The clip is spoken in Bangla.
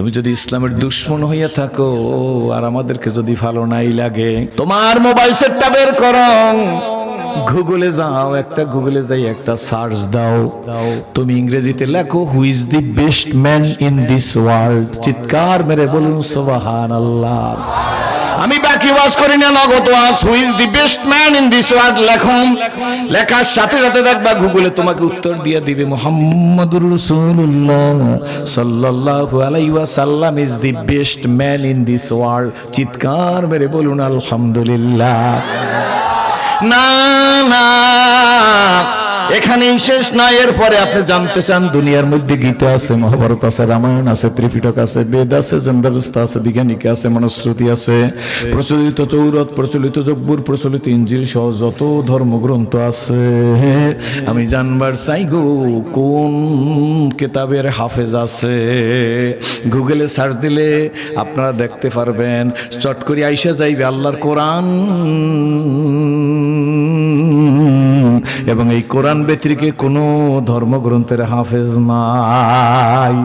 তুমি যদি ইসলামের দুশ্মন হইয়া থাকো, আর আমাদেরকে যদি ভালো নাই লাগে, তোমার মোবাইল সেটটা বের করো। গুগলে যাও, একটা গুগলে যাই, একটা সার্চ দাও। তুমি ইংরেজিতে লেখো who is the best man in this world চিৎকার মেরে বলুন সোবাহান আল্লাহ আমি বাকি ওয়াজ করি না, নগদ ওয়াজ। Who is the best man in this world লেখন। লেখার সাথে সাথে দেখবা গুগলে তোমাকে উত্তর দিয়ে দিবে, মোহাম্মদুর রাসূলুল্লাহ সাল্লাল্লাহু আলাইহি ওয়াসাল্লাম is the best man in this world চিৎকার মেরে বলুন, আলহামদুলিল্লাহ। না না। এখানেই শেষ না, এরপরে আপনি জানতে চান দুনিয়ার মধ্যে গীতা আছে, মহাভারত আছে, রামায়ণ আছে, ত্রিপিটক আছে, বেদ আছে জন্দাবস্থা আছে, বিজ্ঞানিক আছে, মনুশ্রুতি আছে, প্রচলিত চৌরত, প্রচলিত জব্বুর, প্রচলিত ইঞ্জিল সহ যত ধর্মগ্রন্থ আছে। আমি জানবার চাই গো, কোন কেতাবের হাফেজ আছে? গুগলে সার্চ দিলে আপনারা দেখতে পারবেন। চট করে আইসা যাইবে আল্লাহর কোরআন। এবং এই কোরআন ব্যতিরিকে কোনো ধর্মগ্রন্থের হাফেজ নাই।